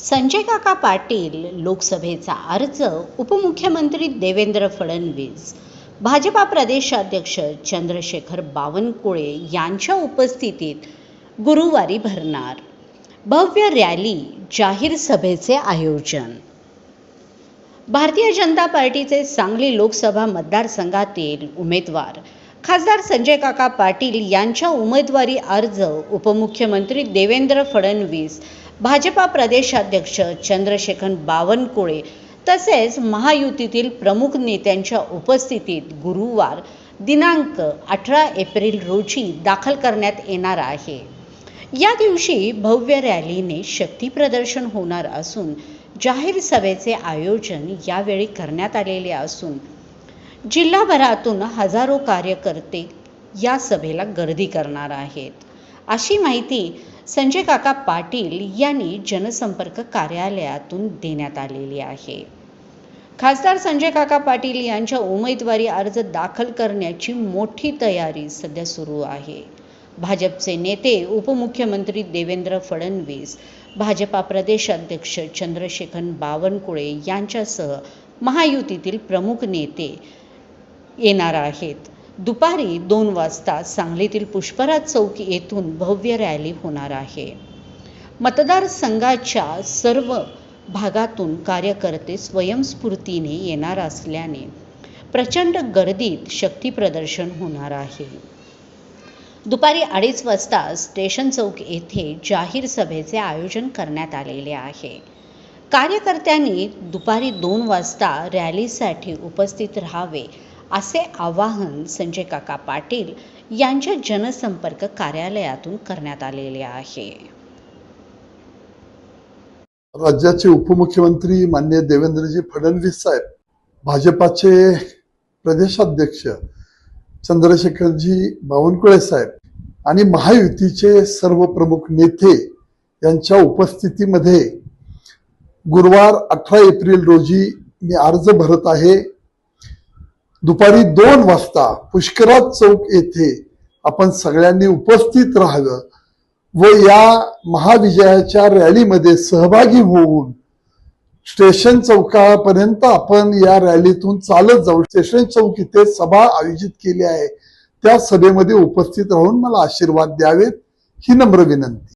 संजय काका पाटील लोकसभेचा अर्ज उपमुख्यमंत्री देवेंद्र फडणवीस भाजपा प्रदेशाध्यक्ष चंद्रशेखर बावनकुळे यांच्या उपस्थितीत गुरुवारी भरणार. भव्य रॅली जाहीर सभेचे आयोजन. भारतीय जनता पार्टीचे सांगली लोकसभा मतदारसंघातील उमेदवार खासदार संजय काका पाटील यांच्या उमेदवारी अर्ज उपमुख्यमंत्री देवेंद्र फडणवीस भाजपा प्रदेशाध्यक्ष चंद्रशेखर बावनकुळे तसेच महायुतीतील प्रमुख नेत्यांच्या उपस्थितीत गुरुवार दिनांक अठरा एप्रिल रोजी दाखल करण्यात येणार आहे. या दिवशी भव्य रॅलीने शक्तीप्रदर्शन होणार असून जाहीर सभेचे आयोजन यावेळी करण्यात आलेले असून जिल्हाभरातून हजारो कार्यकर्ते या सभेला गर्दी करणार आहेत. अशी माहिती संजय काका पाटील यांनी जनसंपर्क कार्यालयातून देण्यात आलेली आहे. खासदार संजय काका पाटील यांच्या उमेदवारी अर्ज दाखल करण्याची मोठी तयारी सध्या सुरू आहे. भाजपचे नेते उपमुख्यमंत्री देवेंद्र फडणवीस भाजपा प्रदेशाध्यक्ष चंद्रशेखर बावनकुळे यांच्यासह महायुतीतील प्रमुख नेते येणार आहेत. दुपारी दोन वाजता सांगलीतील पुष्पराज चौक येथून भव्य रॅली होणार आहे. मतदारसंघाच्या सर्व भागातून कार्यकर्ते स्वयंस्फूर्तीने येणार असल्याने प्रचंड गर्दीत शक्तीप्रदर्शन होणार आहे. दुपारी अडीच वाजता स्टेशन चौक येथे जाहीर सभेचे आयोजन करण्यात आलेले आहे. कार्यकर्त्यांनी दुपारी दोन वाजता रॅलीसाठी उपस्थित राहावे असे आवाहन संजय काका पाटील यांच्या जनसंपर्क कार्यालयातून करण्यात आलेले आहे. राज्याचे उपमुख्यमंत्री मान्य देवेंद्रजी फडणवीस साहेब भाजपाचे प्रदेशाध्यक्ष चंद्रशेखरजी बावनकुळे साहेब आणि महायुतीचे सर्व प्रमुख नेते यांच्या उपस्थितीमध्ये गुरुवार अठरा एप्रिल रोजी मी अर्ज भरत आहे. दुपारी दोन वाजता पुष्कराज चौक येथे आपण सगळ्यांनी उपस्थित राहावं व या महाविजयाच्या रॅलीमध्ये सहभागी होऊन स्टेशन चौकापर्यंत आपण या रॅलीतून चालत जाऊ स्टेशन चौक इथे सभा आयोजित केली आहे. त्या सभेमध्ये उपस्थित राहून मला आशीर्वाद द्यावेत. ही नम्र विनंती.